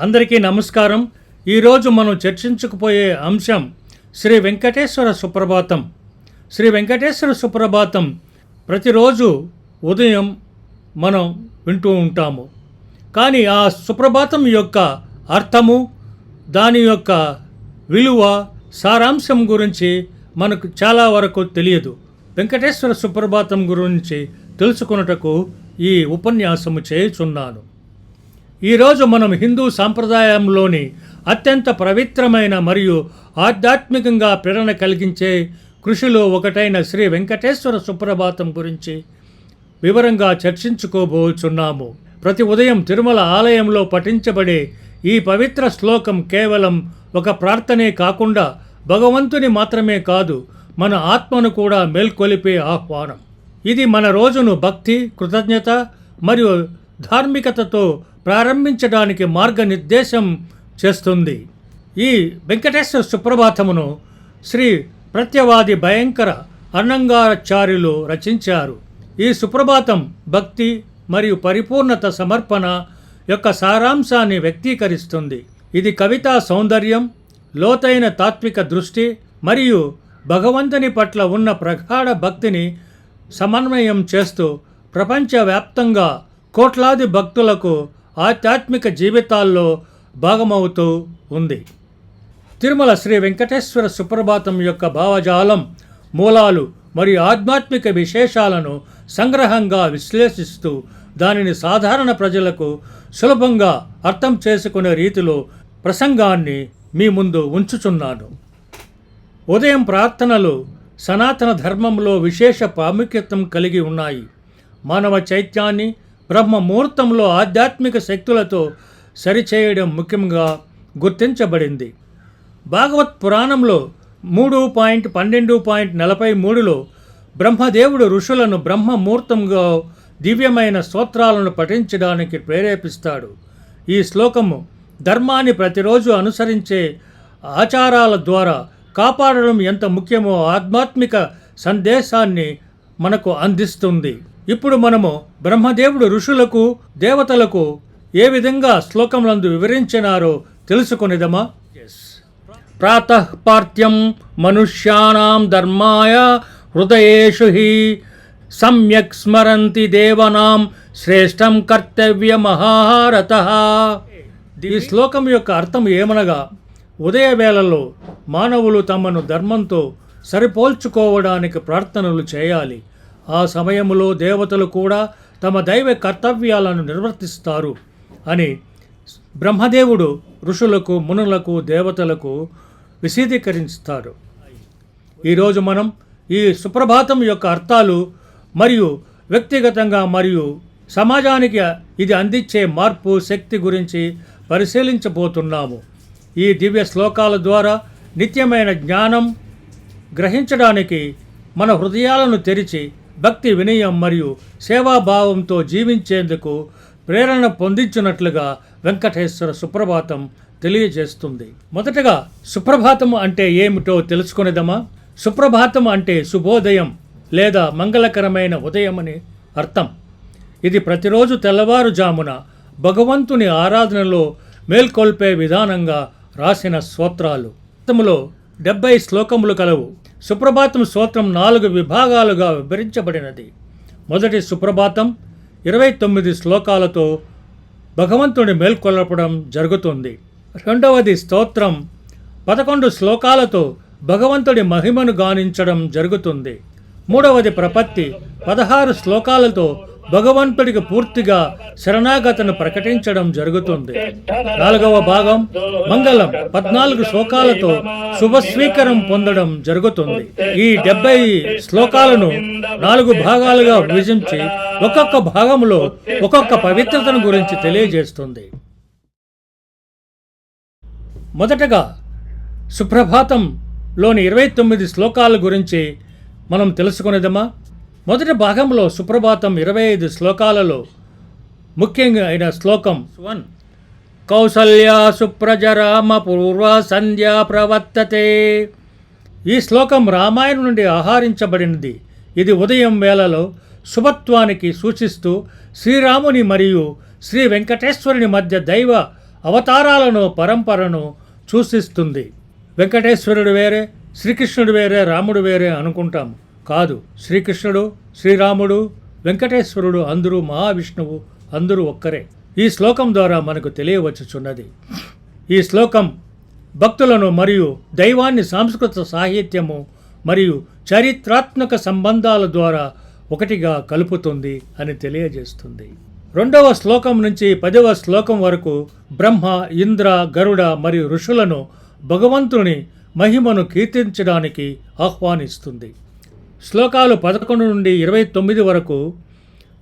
అందరికీ నమస్కారం. ఈరోజు మనం చర్చించుకుపోయే అంశం శ్రీ వెంకటేశ్వర సుప్రభాతం. శ్రీ వెంకటేశ్వర సుప్రభాతం ప్రతిరోజు ఉదయం మనం వింటూ ఉంటాము. కానీ ఆ సుప్రభాతం యొక్క అర్థము దాని యొక్క విలువ సారాంశం గురించి మనకు చాలా వరకు తెలియదు. వెంకటేశ్వర సుప్రభాతం గురించి తెలుసుకొనుటకు ఈ ఉపన్యాసము చేయుచున్నాను. ఈరోజు మనం హిందూ సాంప్రదాయంలోని అత్యంత పవిత్రమైన మరియు ఆధ్యాత్మికంగా ప్రేరణ కలిగించే కృషిలో ఒకటైన శ్రీ వెంకటేశ్వర సుప్రభాతం గురించి వివరంగా చర్చించుకోబోచున్నాము. ప్రతి ఉదయం తిరుమల ఆలయంలో పఠించబడే ఈ పవిత్ర శ్లోకం కేవలం ఒక ప్రార్థనే కాకుండా భగవంతుని మాత్రమే కాదు మన ఆత్మను కూడా మేల్కొలిపే ఆహ్వానం. ఇది మన రోజును భక్తి కృతజ్ఞత మరియు ధార్మికతతో ప్రారంభించడానికి మార్గనిర్దేశం చేస్తుంది. ఈ వెంకటేశ్వర సుప్రభాతమును శ్రీ ప్రత్యవాది భయంకర అన్నంగాచార్యులు రచించారు. ఈ సుప్రభాతం భక్తి మరియు పరిపూర్ణత సమర్పణ యొక్క సారాంశాన్ని వ్యక్తీకరిస్తుంది. ఇది కవితా సౌందర్యం లోతైన తాత్విక దృష్టి మరియు భగవంతుని పట్ల ఉన్న ప్రగాఢ భక్తిని సమన్వయం చేస్తూ ప్రపంచవ్యాప్తంగా కోట్లాది భక్తులకు ఆధ్యాత్మిక జీవితాల్లో భాగమవుతూ ఉంది. తిరుమల శ్రీ వెంకటేశ్వర సుప్రభాతం యొక్క భావజాలం మూలాలు మరియు ఆధ్యాత్మిక విశేషాలను సంగ్రహంగా విశ్లేషిస్తూ దానిని సాధారణ ప్రజలకు సులభంగా అర్థం చేసుకునే రీతిలో ప్రసంగాన్ని మీ ముందు ఉంచుచున్నాను. ఉదయం ప్రార్థనలు సనాతన ధర్మంలో విశేష ప్రాముఖ్యత కలిగి ఉన్నాయి. మానవ చైత్యాన్ని బ్రహ్మ ముహూర్తంలో ఆధ్యాత్మిక శక్తులతో సరిచేయడం ముఖ్యంగా గుర్తించబడింది. భాగవత్ పురాణంలో మూడు పాయింట్ పన్నెండు పాయింట్ నలభై మూడులో బ్రహ్మదేవుడు ఋషులను బ్రహ్మ ముహూర్తంగా దివ్యమైన స్తోత్రాలను పఠించడానికి ప్రేరేపిస్తాడు. ఈ శ్లోకము ధర్మాన్ని ప్రతిరోజు అనుసరించే ఆచారాల ద్వారా కాపాడడం ఎంత ముఖ్యమో ఆధ్యాత్మిక సందేశాన్ని మనకు అందిస్తుంది. ఇప్పుడు మనము బ్రహ్మదేవుడు ఋషులకు దేవతలకు ఏ విధంగా శ్లోకములందు వివరించినారో తెలుసుకొనిదమా? ప్రాతఃపార్త్యం మనుష్యానాం ధర్మాయ హృదయేషు హి సమ్యక్ స్మరంతి దేవనాం శ్రేష్టం కర్తవ్య మహారథ ఈ శ్లోకం యొక్క అర్థం ఏమనగా ఉదయ వేళలో మానవులు తమను ధర్మంతో సరిపోల్చుకోవడానికి ప్రార్థనలు చేయాలి. ఆ సమయంలో దేవతలు కూడా తమ దైవ కర్తవ్యాలను నిర్వర్తిస్తారు అని బ్రహ్మదేవుడు ఋషులకు మునులకు దేవతలకు విశదీకరిస్తారు. ఈరోజు మనం ఈ సుప్రభాతం యొక్క అర్థాలు మరియు వ్యక్తిగతంగా మరియు సమాజానికి ఇది అందించే మార్పు శక్తి గురించి పరిశీలించబోతున్నాము. ఈ దివ్య శ్లోకాల ద్వారా నిత్యమైన జ్ఞానం గ్రహించడానికి మన హృదయాలను తెరిచి భక్తి వినయం మరియు సేవాభావంతో జీవించేందుకు ప్రేరణ పొందించినట్లుగా వెంకటేశ్వర సుప్రభాతం తెలియజేస్తుంది. మొదటగా సుప్రభాతం అంటే ఏమిటో తెలుసుకునేదమా సుప్రభాతం అంటే శుభోదయం లేదా మంగళకరమైన ఉదయం అని అర్థం. ఇది ప్రతిరోజు తెల్లవారుజామున భగవంతుని ఆరాధనలో మేల్కొల్పే విధానంగా రాసిన స్తోత్రాలు. అర్థములో డెబ్బై శ్లోకములు కలవు. సుప్రభాతం సూత్రం నాలుగు విభాగాలుగా విభజించబడినది మొదటి సుప్రభాతం ఇరవై తొమ్మిది శ్లోకాలతో భగవంతుని మేల్కొల్పడం జరుగుతుంది. రెండవది స్తోత్రం పదకొండు శ్లోకాలతో భగవంతుడి మహిమను గానించడం జరుగుతుంది. మూడవది ప్రపత్తి పదహారు శ్లోకాలతో భగవంతుడికి పూర్తిగా శరణాగతను ప్రకటించడం జరుగుతుంది. నాలుగవ భాగం మంగళం పద్నాలుగు శ్లోకాలతో శుభస్వీకారం పొందడం జరుగుతుంది. ఈ డెబ్బై శ్లోకాలను నాలుగు భాగాలుగా విభజించి ఒక్కొక్క భాగంలో ఒక్కొక్క పవిత్రతను గురించి తెలియజేస్తుంది. మొదటగా సుప్రభాతంలోని ఇరవై తొమ్మిది శ్లోకాల గురించి మనం తెలుసుకునేదమా మొదటి భాగంలో సుప్రభాతం ఇరవై ఐదు శ్లోకాలలో ముఖ్యంగా అయిన శ్లోకం వన్. కౌసల్య సుప్రజరామ పూర్వ సంధ్యా ప్రవర్తతే. ఈ శ్లోకం రామాయణం నుండి ఆహరించబడినది. ఇది ఉదయం వేళలో శుభత్వానికి సూచిస్తూ శ్రీరాముని మరియు శ్రీ వెంకటేశ్వరుని మధ్య దైవ అవతారాలను పరంపరను సూచిస్తుంది. వెంకటేశ్వరుడు వేరే శ్రీకృష్ణుడు వేరే రాముడు వేరే అనుకుంటాం కాదు. శ్రీకృష్ణుడు శ్రీరాముడు వెంకటేశ్వరుడు అందరూ మహావిష్ణువు అందరూ ఒక్కరే. ఈ శ్లోకం ద్వారా మనకు తెలియవచ్చుచున్నది. ఈ శ్లోకం భక్తులను మరియు దైవాన్ని సాంస్కృత సాహిత్యము మరియు చరిత్రాత్మక సంబంధాల ద్వారా ఒకటిగా కలుపుతుంది అని తెలియజేస్తుంది. రెండవ శ్లోకం నుంచి పదవ శ్లోకం వరకు బ్రహ్మ ఇంద్ర గరుడ మరియు ఋషులను భగవంతుని మహిమను కీర్తించడానికి ఆహ్వానిస్తుంది. శ్లోకాలు పదకొండు నుండి ఇరవై తొమ్మిది వరకు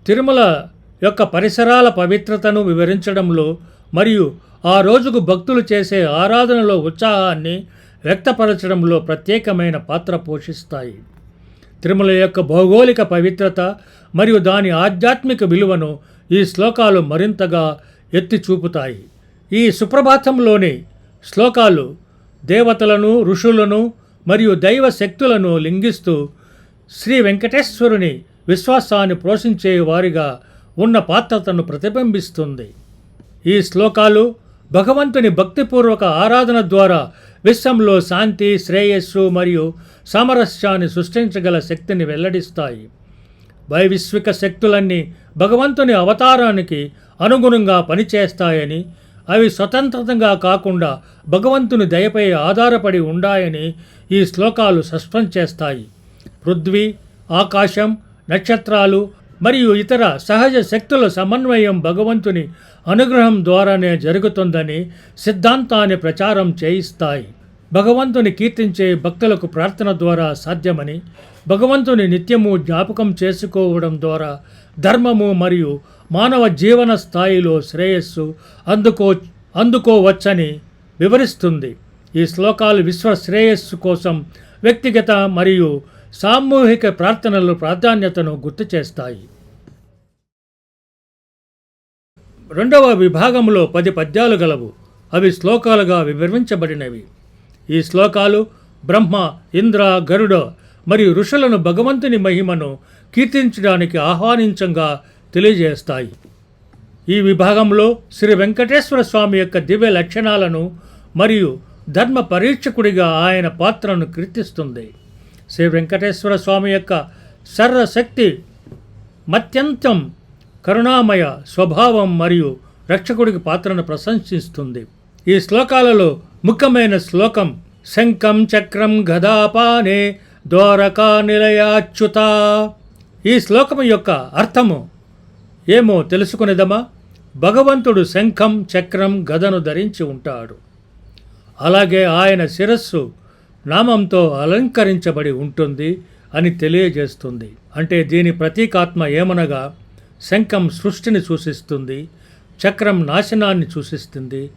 తిరుమల యొక్క పరిసరాల పవిత్రతను వివరించడంలో మరియు ఆ రోజుకు భక్తులు చేసే ఆరాధనలో ఉత్సాహాన్ని వ్యక్తపరచడంలో ప్రత్యేకమైన పాత్ర పోషిస్తాయి. తిరుమల యొక్క భౌగోళిక పవిత్రత మరియు దాని ఆధ్యాత్మిక విలువను ఈ శ్లోకాలు మరింతగా ఎత్తి చూపుతాయి ఈ సుప్రభాతంలోని శ్లోకాలు దేవతలను ఋషులను మరియు దైవ శక్తులను లింగిస్తూ శ్రీ వెంకటేశ్వరుని విశ్వాసాన్ని పోషించే వారిగా ఉన్న పాత్రతను ప్రతిబింబిస్తుంది. ఈ శ్లోకాలు భగవంతుని భక్తిపూర్వక ఆరాధన ద్వారా విశ్వంలో శాంతి శ్రేయస్సు మరియు సామరస్యాన్ని సృష్టించగల శక్తిని వెల్లడిస్తాయి. వైవిశ్విక శక్తులన్నీ భగవంతుని అవతారానికి అనుగుణంగా పనిచేస్తాయని అవి స్వతంత్రంగా కాకుండా భగవంతుని దయపై ఆధారపడి ఉండాయని ఈ శ్లోకాలు సస్పెండ్ చేస్తాయి. పృథ్వీ ఆకాశం నక్షత్రాలు మరియు ఇతర సహజ శక్తుల సమన్వయం భగవంతుని అనుగ్రహం ద్వారానే జరుగుతుందని సిద్ధాంతాన్ని ప్రచారం చేయిస్తాయి. భగవంతుని కీర్తించే భక్తులకు ప్రార్థన ద్వారా సాధ్యమని భగవంతుని నిత్యము జ్ఞాపకం చేసుకోవడం ద్వారా ధర్మము మరియు మానవ జీవన స్థాయిలో శ్రేయస్సు అందుకో అందుకోవచ్చని వివరిస్తుంది. ఈ శ్లోకాలు విశ్వ శ్రేయస్సు కోసం వ్యక్తిగత మరియు సామూహిక ప్రార్థనలు ప్రాధాన్యతను గుర్తు చేస్తాయి. రెండవ విభాగంలో పది పద్యాలు గలవు. అవి శ్లోకాలుగా వివరించబడినవి. ఈ శ్లోకాలు బ్రహ్మ ఇంద్ర గరుడ మరియు ఋషులను భగవంతుని మహిమను కీర్తించడానికి ఆహ్వానించంగా తెలియజేస్తాయి. ఈ విభాగంలో శ్రీ వెంకటేశ్వర స్వామి యొక్క దివ్య లక్షణాలను మరియు ధర్మ పరీక్షకుడిగా ఆయన పాత్రను కీర్తిస్తుంది. శ్రీ వెంకటేశ్వర స్వామి యొక్క సర్వశక్తి మత్యంతం కరుణామయ స్వభావం మరియు రక్షకుడికి పాత్రను ప్రశంసిస్తుంది. ఈ శ్లోకాలలో ముఖ్యమైన శ్లోకం శంఖం చక్రం గదాపానే ద్వారకా నిలయాచ్యుత. ఈ శ్లోకం యొక్క అర్థము ఏమో తెలుసుకునేదమా భగవంతుడు శంఖం చక్రం గదను ధరించి ఉంటాడు. అలాగే ఆయన శిరస్సు నామంతో అలంకరించబడి ఉంటుంది అని తెలియజేస్తుంది. అంటే దీని ప్రతీకాత్మ ఏమనగా శంఖం సృష్టిని సూచిస్తుంది చక్రం నాశనాన్ని సూచిస్తుంది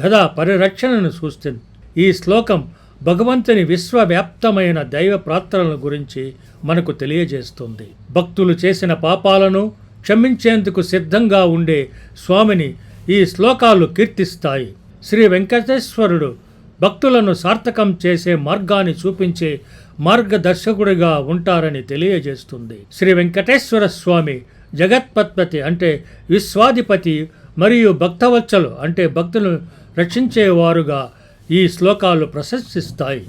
గద పరిరక్షణను సూచిస్తుంది. ఈ శ్లోకం భగవంతుని విశ్వవ్యాప్తమైన దైవ ప్రార్థనల గురించి మనకు తెలియజేస్తుంది. భక్తులు చేసిన పాపాలను క్షమించేందుకు సిద్ధంగా ఉండే స్వామిని ఈ శ్లోకాలు కీర్తిస్తాయి. శ్రీ వెంకటేశ్వరుడు భక్తులను సార్థకం చేసే మార్గాన్ని చూపించే మార్గదర్శకుడిగా ఉంటారని తెలియజేస్తుంది. శ్రీ వెంకటేశ్వర స్వామి జగత్పత్పతి అంటే విశ్వాధిపతి మరియు భక్తవత్సలు అంటే భక్తులను రక్షించేవారుగా ఈ శ్లోకాలు ప్రశంసిస్తాయి.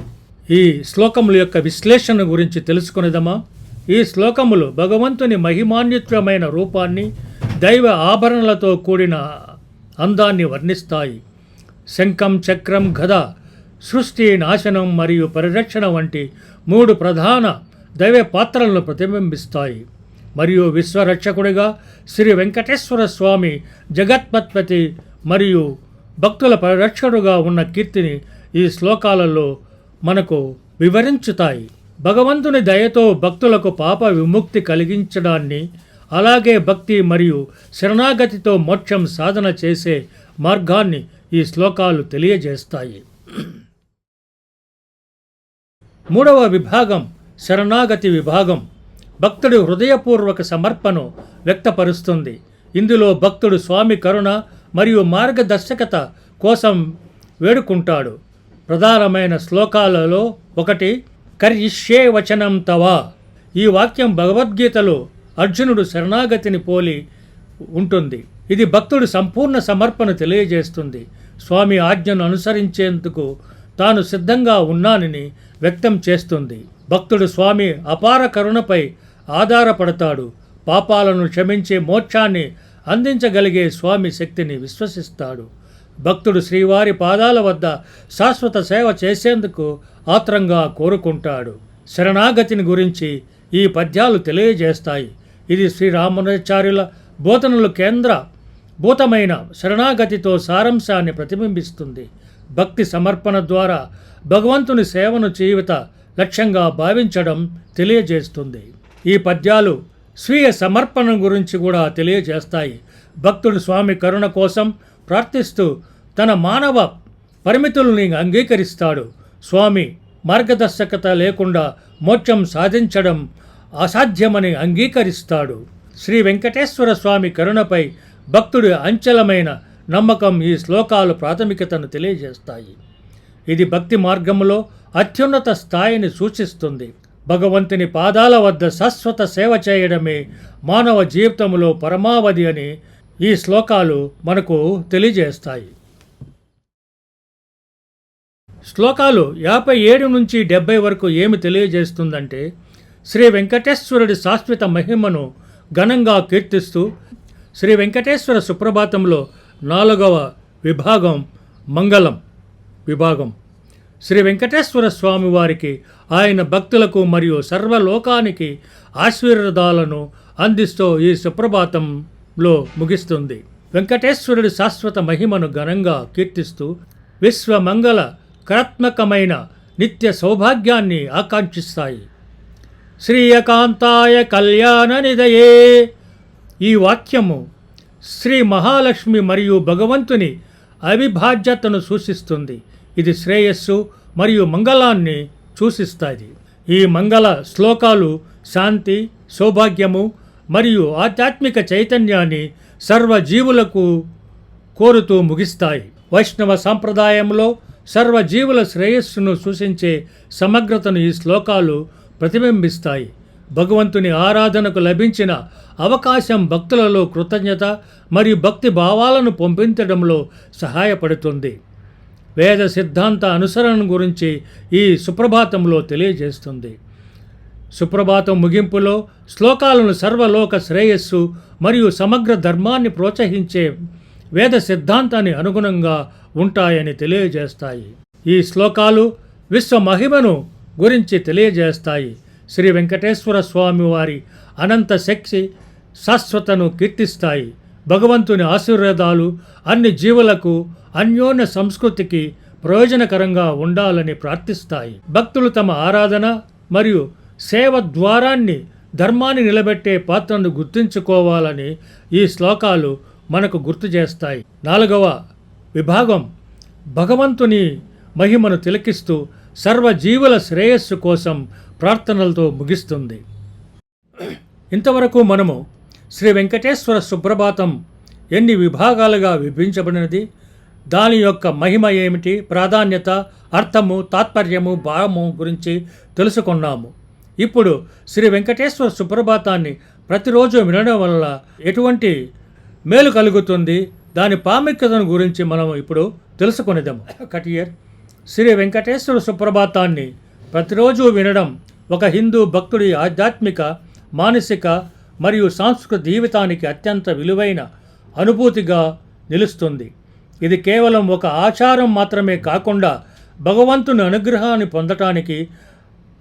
ఈ శ్లోకముల యొక్క విశ్లేషణ గురించి తెలుసుకునేదమా? ఈ శ్లోకములు భగవంతుని మహిమాన్వితమైన రూపాన్ని దైవ ఆభరణలతో కూడిన అందాన్ని వర్ణిస్తాయి. శంఖం చక్రం గద సృష్టి నాశనం మరియు పరిరక్షణ వంటి మూడు ప్రధాన దైవ పాత్రలను ప్రతిబింబిస్తాయి. మరియు విశ్వరక్షకుడిగా శ్రీ వెంకటేశ్వర స్వామి జగత్పత్పతి మరియు భక్తుల పరిరక్షకుడుగా ఉన్న కీర్తిని ఈ శ్లోకాలలో మనకు వివరించుతాయి. భగవంతుని దయతో భక్తులకు పాప విముక్తి కలిగించడాన్ని అలాగే భక్తి మరియు శరణాగతితో మోక్షం సాధన చేసే మార్గాన్ని ఈ శ్లోకాలు తెలియజేస్తాయి. మూడవ విభాగం శరణాగతి విభాగం. భక్తుడి హృదయపూర్వక సమర్పణను వ్యక్తపరుస్తుంది. ఇందులో భక్తుడు స్వామి కరుణ మరియు మార్గదర్శకత కోసం వేడుకుంటాడు. ప్రధానమైన శ్లోకాలలో ఒకటి కర్యిష్యే వచనం తవా. ఈ వాక్యం భగవద్గీతలో అర్జునుడు శరణాగతిని పోలి ఉంటుంది. ఇది భక్తుడు సంపూర్ణ సమర్పణ తెలియజేస్తుంది. స్వామి ఆజ్ఞను అనుసరించేందుకు తాను సిద్ధంగా ఉన్నానని వ్యక్తం చేస్తుంది. భక్తుడు స్వామి అపార కరుణపై ఆధారపడతాడు. పాపాలను క్షమించే మోక్షాన్ని అందించగలిగే స్వామి శక్తిని విశ్వసిస్తాడు. భక్తుడు శ్రీవారి పాదాల వద్ద శాశ్వత సేవ చేసేందుకు ఆత్రంగా కోరుకుంటాడు. శరణాగతిని గురించి ఈ పద్యాలు తెలియజేస్తాయి. ఇది శ్రీరామాచార్యుల బోధనలు కేంద్ర భూతమైన శరణాగతితో సారాంశాన్ని ప్రతిబింబిస్తుంది. భక్తి సమర్పణ ద్వారా భగవంతుని సేవను జీవిత లక్ష్యంగా భావించడం తెలియజేస్తుంది. ఈ పద్యాలు స్వీయ సమర్పణ గురించి కూడా తెలియజేస్తాయి. భక్తుడు స్వామి కరుణ కోసం ప్రార్థిస్తూ తన మానవ పరిమితుల్ని అంగీకరిస్తాడు. స్వామి మార్గదర్శకత లేకుండా మోక్షం సాధించడం అసాధ్యమని అంగీకరిస్తాడు. శ్రీ వెంకటేశ్వర స్వామి కరుణపై భక్తుడి అంచలమైన నమ్మకం ఈ శ్లోకాలు ప్రాథమికతను తెలియజేస్తాయి. ఇది భక్తి మార్గంలో అత్యున్నత స్థాయిని సూచిస్తుంది. భగవంతుని పాదాల వద్ద శాశ్వత సేవ చేయడమే మానవ జీవితంలో పరమావధి అని ఈ శ్లోకాలు మనకు తెలియజేస్తాయి. శ్లోకాలు యాభై ఏడు నుంచి డెబ్బై వరకు ఏమి తెలియజేస్తుందంటే శ్రీ వెంకటేశ్వరుడి శాశ్వత మహిమను ఘనంగా కీర్తిస్తూ శ్రీ వెంకటేశ్వర సుప్రభాతంలో నాలుగవ విభాగం మంగళం విభాగం. శ్రీ వెంకటేశ్వర స్వామి వారికి ఆయన భక్తులకు మరియు సర్వలోకానికి ఆశీర్వాదాలను అందిస్తూ ఈ సుప్రభాతంలో ముగిస్తుంది. వెంకటేశ్వరుడి శాశ్వత మహిమను ఘనంగా కీర్తిస్తూ విశ్వమంగళ కరాత్మకమైన నిత్య సౌభాగ్యాన్ని ఆకాంక్షిస్తాయి. శ్రీయకాంతాయ కళ్యాణ నిదయే ఈ వాక్యము శ్రీ మహాలక్ష్మి మరియు భగవంతుని అవిభాజ్యతను సూచిస్తుంది. ఇది శ్రేయస్సు మరియు మంగళాన్ని సూచిస్తాయి. ఈ మంగళ శ్లోకాలు శాంతి సౌభాగ్యము మరియు ఆధ్యాత్మిక చైతన్యాన్ని సర్వజీవులకు కోరుతూ ముగిస్తాయి. వైష్ణవ సాంప్రదాయంలో సర్వజీవుల శ్రేయస్సును సూచించే సమగ్రతను ఈ శ్లోకాలు ప్రతిబింబిస్తాయి. భగవంతుని ఆరాధనకు లభించిన అవకాశం భక్తులలో కృతజ్ఞత మరియు భక్తి భావాలను పంపించడంలో సహాయపడుతుంది. వేద సిద్ధాంత అనుసరణ గురించి ఈ సుప్రభాతంలో తెలియజేస్తుంది. సుప్రభాతం ముగింపులో శ్లోకాలను సర్వలోక శ్రేయస్సు మరియు సమగ్ర ధర్మాన్ని ప్రోత్సహించే వేద సిద్ధాంతాన్ని అనుగుణంగా ఉంటాయని తెలియజేస్తాయి. ఈ శ్లోకాలు విశ్వ మహిమను గురించి తెలియజేస్తాయి. శ్రీ వెంకటేశ్వర స్వామి వారి అనంత శక్తి శాశ్వతను కీర్తిస్తాయి. భగవంతుని ఆశీర్వాదాలు అన్ని జీవులకు అన్యోన్య సంస్కృతికి ప్రయోజనకరంగా ఉండాలని ప్రార్థిస్తాయి. భక్తులు తమ ఆరాధన మరియు సేవ ద్వారాన్ని ధర్మాన్ని నిలబెట్టే పాత్రను గుర్తుంచుకోవాలని ఈ శ్లోకాలు మనకు గుర్తు చేస్తాయి. నాలుగవ విభాగం భగవంతుని మహిమను తిలకిస్తూ సర్వజీవుల శ్రేయస్సు కోసం ప్రార్థనలతో ముగిస్తుంది. ఇంతవరకు మనము శ్రీ వెంకటేశ్వర సుప్రభాతం ఎన్ని విభాగాలుగా విభజించబడినది? దాని యొక్క మహిమ ఏమిటి? ప్రాధాన్యత అర్థము తాత్పర్యము భావము గురించి తెలుసుకున్నాము. ఇప్పుడు శ్రీ వెంకటేశ్వర సుప్రభాతాన్ని ప్రతిరోజు వినడం వల్ల ఎటువంటి మేలు కలుగుతుంది? దాని ప్రాముఖ్యతను గురించి మనం ఇప్పుడు తెలుసుకునేదాము కటియర్ శ్రీ వెంకటేశ్వర సుప్రభాతాన్ని ప్రతిరోజు వినడం ఒక హిందూ భక్తుడి ఆధ్యాత్మిక మానసిక మరియు సాంస్కృతిక జీవితానికి అత్యంత విలువైన అనుభూతిగా నిలుస్తుంది. ఇది కేవలం ఒక ఆచారం మాత్రమే కాకుండా భగవంతుని అనుగ్రహాన్ని పొందటానికి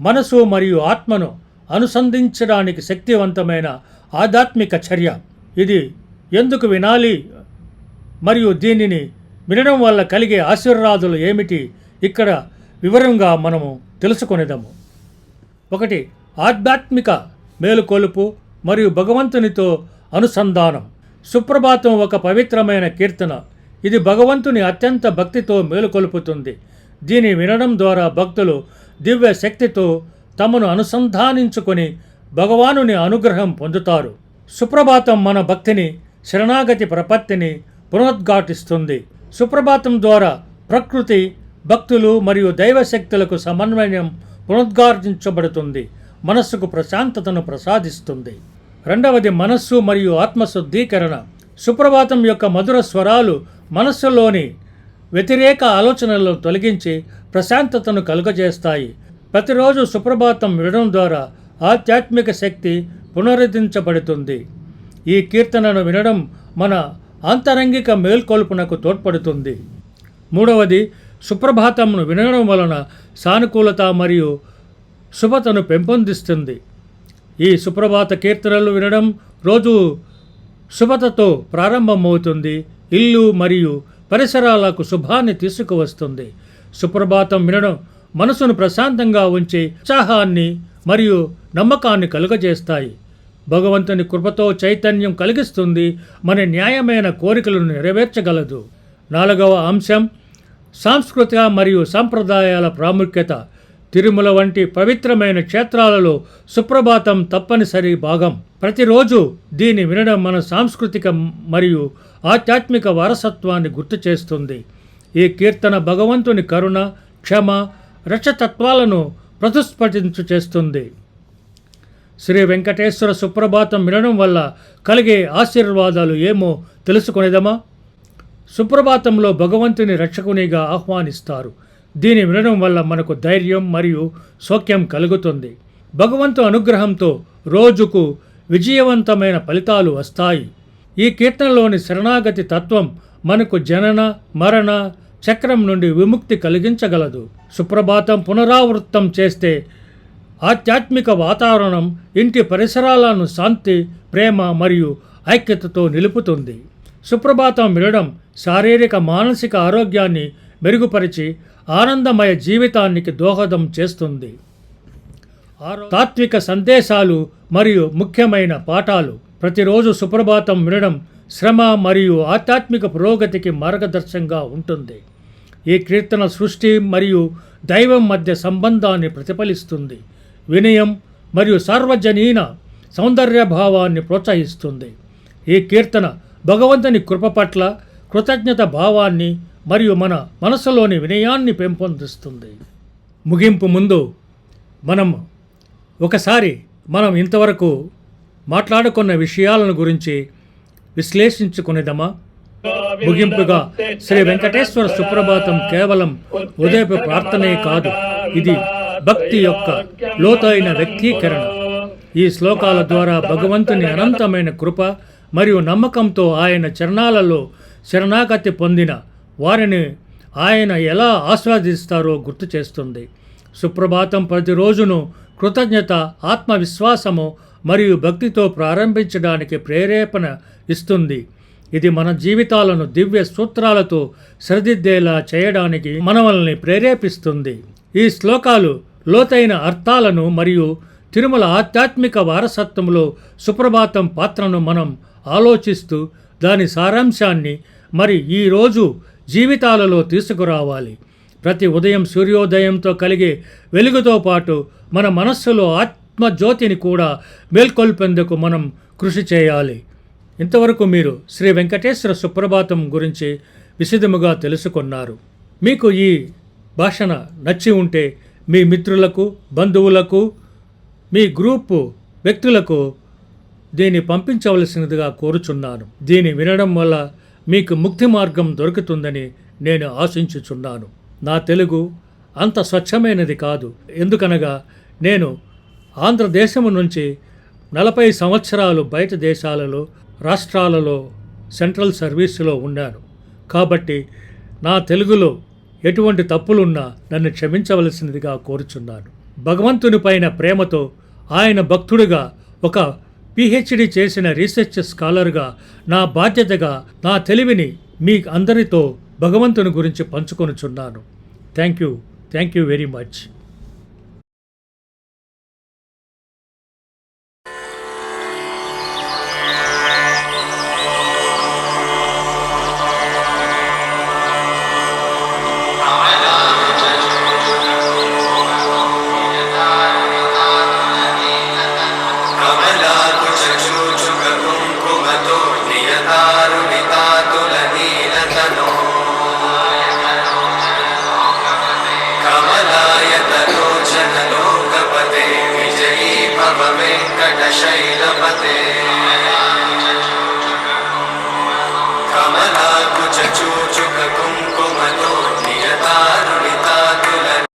మనసు మరియు ఆత్మను అనుసంధించడానికి శక్తివంతమైన ఆధ్యాత్మిక చర్య. ఇది ఎందుకు వినాలి మరియు దీనిని వినడం వల్ల కలిగే ఆశీర్వాదాలు ఏమిటి? ఇక్కడ వివరంగా మనము తెలుసుకునేదాము. ఒకటి ఆధ్యాత్మిక మేలుకొలుపు మరియు భగవంతునితో అనుసంధానం. సుప్రభాతం ఒక పవిత్రమైన కీర్తన. ఇది భగవంతుని అత్యంత భక్తితో మేలుకొలుపుతుంది. దీని వినడం ద్వారా భక్తులు దివ్య శక్తితో తమను అనుసంధానించుకొని భగవానుని అనుగ్రహం పొందుతారు. సుప్రభాతం మన భక్తిని శరణాగతి ప్రపత్తిని పునరుద్ఘాటిస్తుంది. సుప్రభాతం ద్వారా ప్రకృతి భక్తులు మరియు దైవశక్తులకు సమన్వయం పునరుద్ఘాటించబడుతుంది. మనస్సుకు ప్రశాంతతను ప్రసాదిస్తుంది. రెండవది మనస్సు మరియు ఆత్మశుద్ధీకరణ. సుప్రభాతం యొక్క మధుర స్వరాలు మనస్సులోని వ్యతిరేక ఆలోచనలను తొలగించి ప్రశాంతతను కలుగజేస్తాయి. ప్రతిరోజు సుప్రభాతం వినడం ద్వారా ఆధ్యాత్మిక శక్తి పునరుద్ధరించబడుతుంది. ఈ కీర్తనను వినడం మన ఆంతరంగిక మేల్కొల్పునకు తోడ్పడుతుంది. మూడవది సుప్రభాతంను వినడం వలన సానుకూలత మరియు శుభతను పెంపొందిస్తుంది. ఈ సుప్రభాత కీర్తనలు వినడం రోజు శుభతతో ప్రారంభమవుతుంది. ఇల్లు మరియు పరిసరాలకు శుభాన్ని తీసుకువస్తుంది. సుప్రభాతం వినడం మనసును ప్రశాంతంగా ఉంచి ఉత్సాహాన్ని మరియు నమ్మకాన్ని కలుగజేస్తాయి. భగవంతుని కృపతో చైతన్యం కలిగిస్తుంది. మన న్యాయమైన కోరికలను నెరవేర్చగలదు. నాలుగవ అంశం సాంస్కృతిక మరియు సాంప్రదాయాల ప్రాముఖ్యత తిరుమల వంటి పవిత్రమైన క్షేత్రాలలో సుప్రభాతం తప్పనిసరి భాగం. ప్రతిరోజు దీన్ని వినడం మన సాంస్కృతిక మరియు ఆధ్యాత్మిక వారసత్వాన్ని గుర్తు చేస్తుంది. ఈ కీర్తన భగవంతుని కరుణ క్షమ రక్షతత్వాలను ప్రతిస్ఫటించు చేస్తుంది. శ్రీ వెంకటేశ్వర సుప్రభాతం వినడం వల్ల కలిగే ఆశీర్వాదాలు ఏమో తెలుసుకునేదమా? సుప్రభాతంలో భగవంతుని రక్షకునిగా ఆహ్వానిస్తారు. దీని వినడం వల్ల మనకు ధైర్యం మరియు సౌఖ్యం కలుగుతుంది. భగవంతు అనుగ్రహంతో రోజుకు విజయవంతమైన ఫలితాలు వస్తాయి. ఈ కీర్తనలోని శరణాగతి తత్వం మనకు జనన మరణ చక్రం నుండి విముక్తి కలిగించగలదు. సుప్రభాతం పునరావృత్తం చేస్తే ఆధ్యాత్మిక వాతావరణం ఇంటి పరిసరాలను శాంతి ప్రేమ మరియు ఐక్యతతో నిలుపుతుంది. సుప్రభాతం వినడం శారీరక మానసిక ఆరోగ్యాన్ని మెరుగుపరిచి ఆనందమయ జీవితానికి దోహదం చేస్తుంది. తాత్విక సందేశాలు మరియు ముఖ్యమైన పాఠాలు ప్రతిరోజు సుప్రభాతం వినడం శ్రమ మరియు ఆధ్యాత్మిక పురోగతికి మార్గదర్శంగా ఉంటుంది. ఈ కీర్తన సృష్టి మరియు దైవం మధ్య సంబంధాన్ని ప్రతిఫలిస్తుంది. వినయం మరియు సార్వజనీన సౌందర్య భావాన్ని ప్రోత్సహిస్తుంది. ఈ కీర్తన భగవంతుని కృప పట్ల కృతజ్ఞత భావాన్ని మరియు మన మనసులోని వినయాన్ని పెంపొందిస్తుంది. ముగింపు ముందు మనం ఒకసారి మనం ఇంతవరకు మాట్లాడుకున్న విషయాలను గురించి విశ్లేషించుకునేదమా? ముగింపుగా శ్రీ వెంకటేశ్వర సుప్రభాతం కేవలం ఉదయపు ప్రార్థనే కాదు ఇది భక్తి యొక్క లోతైన వ్యక్తీకరణ. ఈ శ్లోకాల ద్వారా భగవంతుని అనంతమైన కృప మరియు నమ్మకంతో ఆయన చరణాలలో శరణాగతి పొందిన వారిని ఆయన ఎలా ఆస్వాదిస్తారో గుర్తు చేస్తుంది. సుప్రభాతం ప్రతిరోజును కృతజ్ఞత ఆత్మవిశ్వాసము మరియు భక్తితో ప్రారంభించడానికి ప్రేరేపణ ఇస్తుంది. ఇది మన జీవితాలను దివ్య సూత్రాలతో సరిదిద్దేలా చేయడానికి మనవల్ని ప్రేరేపిస్తుంది. ఈ శ్లోకాలు లోతైన అర్థాలను మరియు తిరుమల ఆధ్యాత్మిక వారసత్వంలో సుప్రభాతం పాత్రను మనం ఆలోచిస్తూ దాని సారాంశాన్ని మరి ఈరోజు జీవితాలలో తీసుకురావాలి. ప్రతి ఉదయం సూర్యోదయంతో కలిగే వెలుగుతో పాటు మన మనస్సులో ఆత్మజ్యోతిని కూడా మేల్కొల్పేందుకు మనం కృషి చేయాలి. ఇంతవరకు మీరు శ్రీ వెంకటేశ్వర సుప్రభాతం గురించి విశదముగా తెలుసుకున్నారు. మీకు ఈ భాషణ నచ్చి ఉంటే మీ మిత్రులకు బంధువులకు మీ గ్రూపు వ్యక్తులకు దీన్ని పంపించవలసినదిగా కోరుచున్నాను. దీన్ని వినడం వల్ల మీకు ముక్తి మార్గం దొరుకుతుందని నేను ఆశించుచున్నాను. నా తెలుగు అంత స్వచ్ఛమైనది కాదు. ఎందుకనగా నేను ఆంధ్రదేశము నుంచి నలభై సంవత్సరాలు బయట దేశాలలో రాష్ట్రాలలో సెంట్రల్ సర్వీసులో ఉన్నాను. కాబట్టి నా తెలుగులో ఎటువంటి తప్పులున్నా నన్ను క్షమించవలసినదిగా కోరుచున్నాను. భగవంతుని పైన ప్రేమతో ఆయన భక్తుడిగా ఒక పిహెచ్డి చేసిన రీసెర్చ్ స్కాలర్గా నా బాధ్యతగా నా తెలివిని మీ అందరితో భగవంతుని గురించి పంచుకొనుచున్నాను. Thank you thank you very much